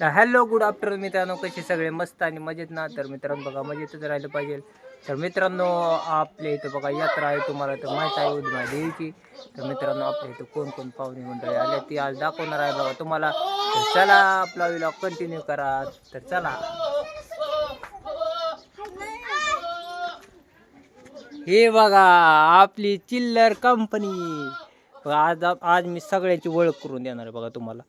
तर hello good afternoon मित्रांनो. कसे सगळे मस्त आणि मजेत ना? तर मित्रांनो बघा मजेतच राहिलं पाहिजे. तर मित्रांनो आपल्या इथं बघा यात्रा आहे तुम्हाला तर माहीत आहे उद्या देवीची. तर मित्रांनो आपल्या इथं कोण कोण पाहुणे मंडळी आले ती आज दाखवणार आहे बघा तुम्हाला. तर चला आपला विला कंटिन्यू करा. तर चला. हे बघा आपली चिल्लर कंपनी आज आज मी सगळ्यांची ओळख करून देणार आहे बघा तुम्हाला.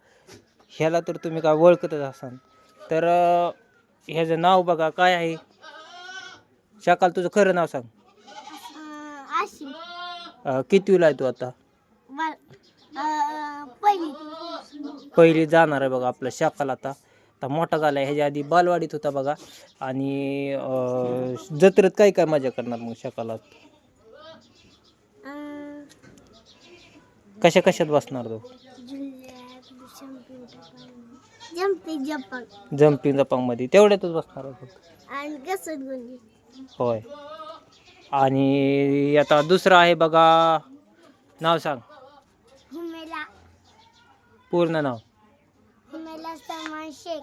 ह्याला तर तुम्ही काय ओळखतच असाल. तर ह्याचं नाव बघा काय आहे? शकाल तुझं खरं नाव सांग. अं, कितवीला आहे तू आता? पहिली. पहिली जाणार आहे बघा आपला शाकाल आता. आता मोठा झाला आहे ह्याच्या आधी बालवाडीत होता बघा. आणि अं, जत्रेत काय काय मजा करणार मग शकालात? कशा कशात बसणार तो? जम्पिंग जपान जम्पिंग जपांगमध्ये तेवढ्यातच बसणार आहे फक्त. आणि घसरगुंडी होय. आणि आता दुसरं आहे बघा नाव सांग. हिमेला. पूर्ण नाव. हिमेला सलमान शेख.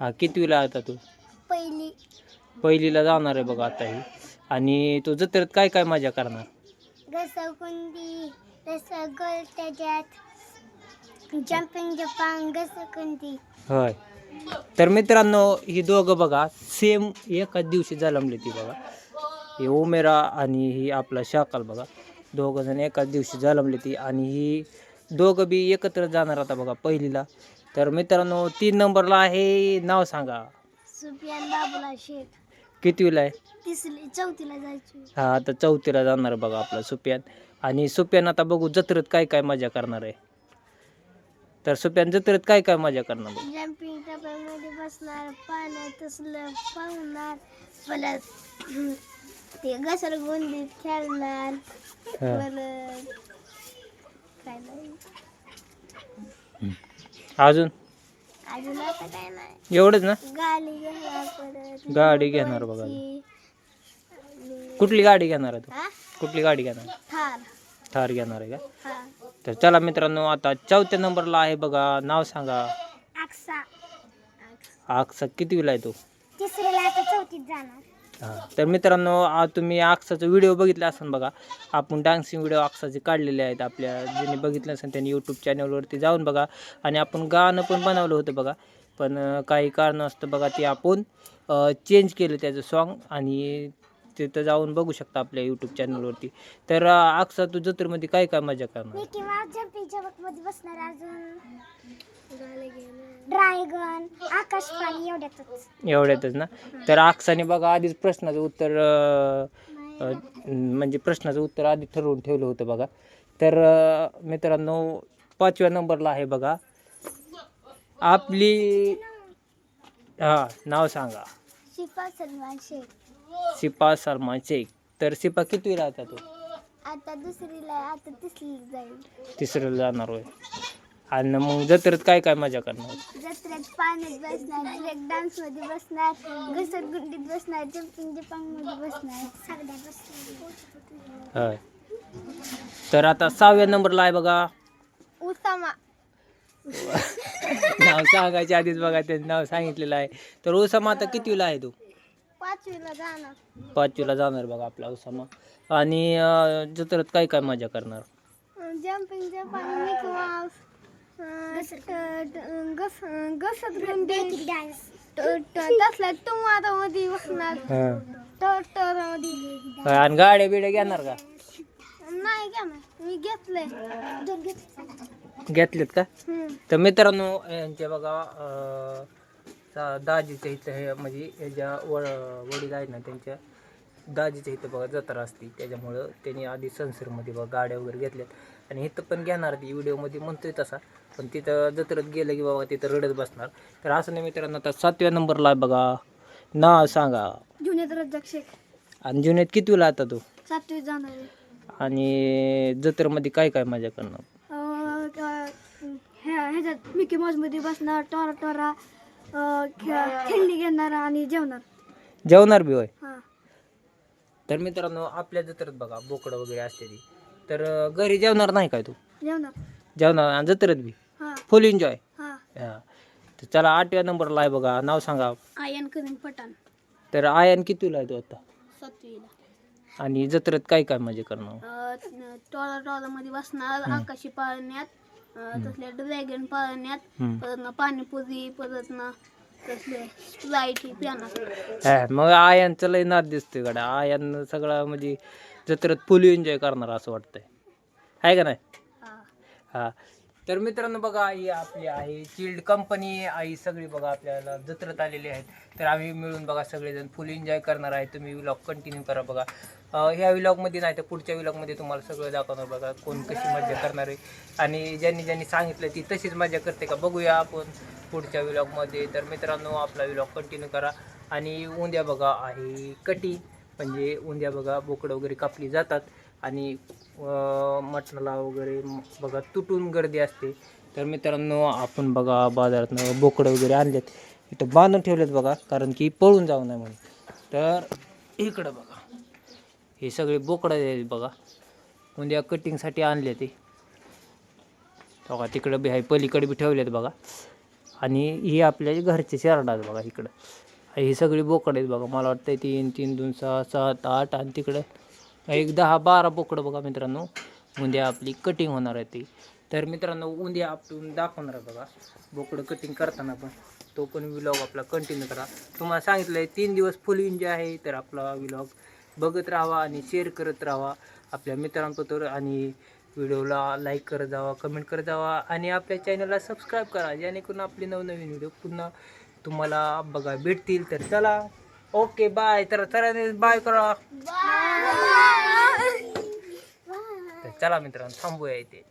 हा कितवीला आता तू? पहिली. पहिलीला जाणार आहे बघा आता ही. आणि तू जत्रेत काय काय मजा करणार? घसरगुंडी घसरगोल त्याच्यात. जम्पिंग होय. तर मित्रांनो ही दोघं बघा सेम एकाच दिवशी जन्मले ती बघा. ही उमेरा आणि ही आपला शाकाल बघा. दोघं जण एकाच दिवशी जन्मले ती आणि ही दोघं बी एकत्र जाणार आता बघा पहिलीला. तर मित्रांनो तीन नंबरला आहे नाव सांगा. सुफियान बाबूला कितवीला आहे? तिसरी चौथीला जायची. हा आता चौथीला जाणार बघा आपला सुप्यान आणि सुप्यान आता बघू जत्रेत काय काय मजा करणार आहे. तर सुप्यान जत्रेत काय काय मजा करणार बघ? जम्पिंग टप्प्यामध्ये बसणार पाण्यात तसलं पाहणार परत ते घसरगुंडीत खेळणार हा. परत काय नाही. अजून? अजून आता काय नाही. एवढंच ना? गाडी घेणार परत गाडी घेणार बघा. कुठली गाडी घेणार आहे तू? हा? कुठली गाडी घेणार? थार. थार घेणार आहे का? हा. तर चला मित्रांनो आता चौथ्या नंबरला आहे बघा. नाव सांगा. आक्सा. कितवीला आहे तू? हा. तर मित्रांनो आ तुम्ही आक्साचा व्हिडिओ बघितला असेल बघा. आपण डान्सिंग व्हिडिओ आक्साचे काढलेले आहेत. आपल्या ज्यांनी बघितलं असेल त्यांनी यूट्यूब चॅनलवरती जाऊन बघा. आणि आपण गाणं पण बनवलं होतं बघा. पण काही कारण असतं बघा ते आपण चेंज केलं त्याचं सॉन्ग आणि तिथं जाऊन बघू शकता आपल्या यूट्यूब चॅनलवरती तर अं, आक्सा तू जत्रेमध्ये काय काय मजा करणार? मी किंवा जम्पिंग जबकमध्ये बसणार अजून. ड्रायगन एवढ्यातच. एवढ्यातच ना? तर आक्साने बघा आधीच प्रश्नाचं उत्तर अं, अं, म्हणजे प्रश्नाचं उत्तर आधी ठरवून ठेवलं होतं बघा. तर अं, मित्रांनो पाचव्या नंबरला आहे बघा. आपली हा नाव सांगा. शिफा सलमान शेख. सिपा सलमान शेख तर सिपा कितवीला आता तू? आता दुसरीला आता तिसरीला जाईल. तिसरीला जाणार होय. आणि मग जत्रेत काय काय मजा करणार? जत्रेत पाण्यात बसणार ब्रेक डान्समध्ये बसणार घसरगुंडीत बसणार जम्पिंग जपांगमध्ये बसणार सगळ्या बसणार. होय. तर आता सहाव्या नंबरला आहे बघा. उसामा. नाव सांगायच्या आधीच बघा त्यांचं नाव सांगितलेलं आहे. तर ओसामा आता कितवीला आहे तू? पाचवीला जाणार. पाचवीला जाणार बघा आपला ओसामा आणि अं, जत्रेत काय काय मजा करणार? जम्पिंग जपांग मिकी माऊस घसरगुंडी डान्स तसल्या टोमाटामध्ये बसणार. आणि गाड्या बिड्या घेणार का? नाही घ्या ना मी घेतलंय. घेतले. घेतलेत का? तर मित्रांनो यांच्या बघा अं, दाजीच्या इथं हे म्हणजे ह्याच्या वड वडील आहेत ना त्यांच्या दाजीच्या इथं बघा जत्रा असते त्याच्यामुळं त्यांनी आधी संसरमध्ये बघा गाड्या वगैरे घेतल्यात. आणि इथं पण घेणार ती व्हिडिओमध्ये म्हणतोय तसा पण तिथं जत्रेत गेलं की बाबा तिथं रडत बसणार. तर असं नाही मित्रांनो आता सातव्या नंबरला आहे बघा नाव सांगा. जुन्यात रज्जाक शेख. आणि जुन्यात कितवीला आता तू? सातवी जाणार. आहे. आणि जत्रेमध्ये काय काय मजा करणार अं, क- ह्या- ह्याच्यात मिकी माऊसमध्ये बसणार टोरा टोरा. खेळणी घेणार आणि जेवणार. जेवणार बी होय. हा. तर मित्रांनो आपल्या जत्रेत बघा बोकडं वगैरे असते ती. तर अं, घरी जेवणार नाही काय तू? जेवणार. जेवणार आणि जत्रेत बी? हा. फुल एन्जॉय हा. हा. तर चला आठव्या नंबरला आहे बघा नाव सांगा. आयन करीम पठाण. तर आयन कितीला आहे तो आता? सातवीला. आणि जत्रेत काय काय मजा करणार? टॉला टॉलामध्ये बसणार. आकाशी पाळण्यात. तसल्या ड्रॅगन पाळण्यात हम्म. परत ना पाणीपुरी परत ना तसले स्प्राईट ही पिणार. हा, मग आयनचं लय नाद दिसतोय गड्या. आयन सगळं म्हणजे जत्रेत फुल एन्जॉय करणार असं वाटतंय. आहे का नाही? हा. तर मित्रांनो बघा ही आपली आहे चिल्ड कंपनी आई सगळी बघा आपल्याला जत्रत आलेली आहेत. तर आम्ही मिळून बघा सगळेजण फुल एन्जॉय करणार आहे. तुम्ही व्लॉग कंटिन्यू करा बघा. ह्या व्लॉगमध्ये नाही तर पुढच्या व्लॉगमध्ये तुम्हाला सगळं दाखवणार बघा कोण कशी मजा करणार आहे. आणि ज्यांनी ज्यांनी सांगितलं ती तशीच मजा करते का बघूया आपण पुढच्या व्लॉगमध्ये तर मित्रांनो आपला व्लॉग कंटिन्यू करा. आणि उद्या बघा आहे कटी. म्हणजे उद्या बघा बोकडं वगैरे कापली जातात. आणि मटणाला वगैरे बघा तुटून गर्दी असते. तर मित्रांनो आपण बघा बाजारातनं बोकडं वगैरे आणलेत. इथं बांधून ठेवलेत बघा कारण की पळून जाऊ नये म्हणून. तर इकडं बघा. हे सगळे बोकडं आहेत बघा. उद्या कटिंगसाठी आणले ते. बघा तिकडं बी आहे पलीकडे बी ठेवलेत बघा. आणि ही आपल्या घरचे शेरडा आहेत बघा इकडं. ही सगळी बोकडं आहेत बघा मला वाटतं तीन तीन दोन सहा सात आठ आणि तिकडं एक दहा बारा बोकडं बघा मित्रांनो उद्या आपली कटिंग होणार आहे ती. तर मित्रांनो उद्या आपण दाखवणार आहे बघा बोकडं कटिंग करताना पण. तो पण विलॉग आपला कंटिन्यू करा. तुम्हाला सांगितलं आहे तीन दिवस फुल एन्जॉय आहे तर आपला विलॉग बघत राहावा आणि शेअर करत राहावा. आपल्या मित्रांबरोबर आणि व्हिडिओला लाईक करत जावा कमेंट करत जावा आणि आपल्या चॅनलला सबस्क्राईब करा जेणेकरून आपले नवनवीन व्हिडिओ पुन्हा तुम्हाला बघा भेटतील. तर चला ओके बाय. तर चला बाय करा. तर चला मित्रांनो थांबूया इथे.